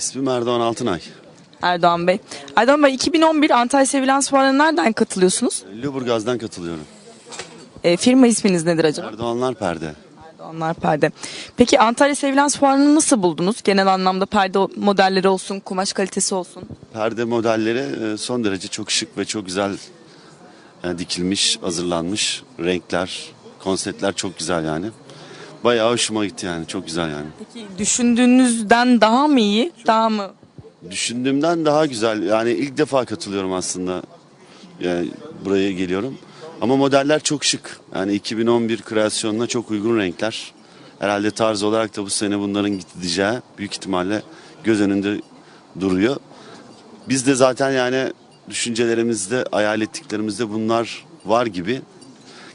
İsmim Erdoğan Altınay. Erdoğan Bey. Erdoğan Bey 2011 Antalya Sevilans Fuarı'na nereden katılıyorsunuz? Lüleburgaz'dan katılıyorum. E, firma isminiz nedir acaba? Erdoğanlar Perde. Erdoğanlar Perde. Peki Antalya Sevilans Fuarı'nı nasıl buldunuz? Genel anlamda perde modelleri olsun, kumaş kalitesi olsun. Perde modelleri e, son derece çok şık ve çok güzel e, dikilmiş, hazırlanmış. Renkler, konseptler çok güzel yani. Bayağı hoşuma gitti yani. Çok güzel yani. Peki düşündüğünüzden daha mı iyi, daha mı? Düşündüğümden daha güzel. Yani ilk defa katılıyorum aslında. Yani buraya geliyorum. Ama modeller çok şık. Yani 2011 kreasyonuna çok uygun renkler. Herhalde tarz olarak da bu sene bunların gideceği büyük ihtimalle göz önünde duruyor. Biz de zaten yani düşüncelerimizde, hayal ettiklerimizde bunlar var gibi.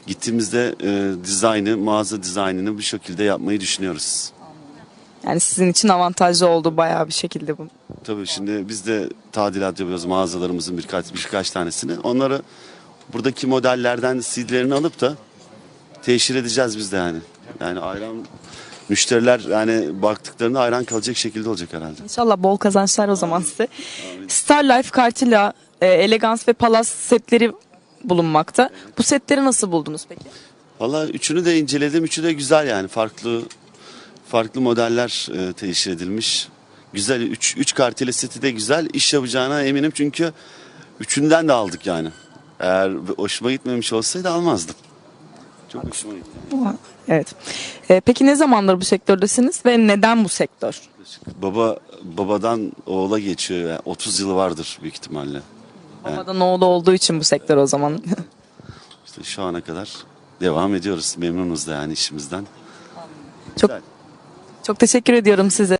Gittiğimizde e, dizaynı, mağaza dizaynını bu şekilde yapmayı düşünüyoruz. Yani sizin için avantajlı oldu bayağı bir şekilde bu. Tabii şimdi biz de tadilat yapıyoruz mağazalarımızın birkaç birkaç tanesini. Onları buradaki modellerden CD'lerini alıp da teşhir edeceğiz biz de yani. Yani ayran müşteriler yani baktıklarında ayran kalacak şekilde olacak herhalde. İnşallah bol kazançlar o zaman size. Star Life Kartila, e, Elegans ve Palas setleri bulunmakta. Bu setleri nasıl buldunuz peki? Valla üçünü de inceledim. Üçü de güzel yani. Farklı farklı modeller e, teşhir edilmiş. Güzel. Üç, üç karteli seti de güzel. İş yapacağına eminim çünkü üçünden de aldık yani. Eğer hoşuma gitmemiş olsaydı almazdım. Çok hoşuma gitti. Evet. E, peki ne zamandır bu sektördesiniz ve neden bu sektör? Baba babadan oğula geçiyor. Yani 30 yılı vardır büyük ihtimalle. Babadan oğlu olduğu için bu sektör o zaman. İşte şu ana kadar devam ediyoruz. Memnunuz da yani işimizden. çok çok teşekkür ediyorum size.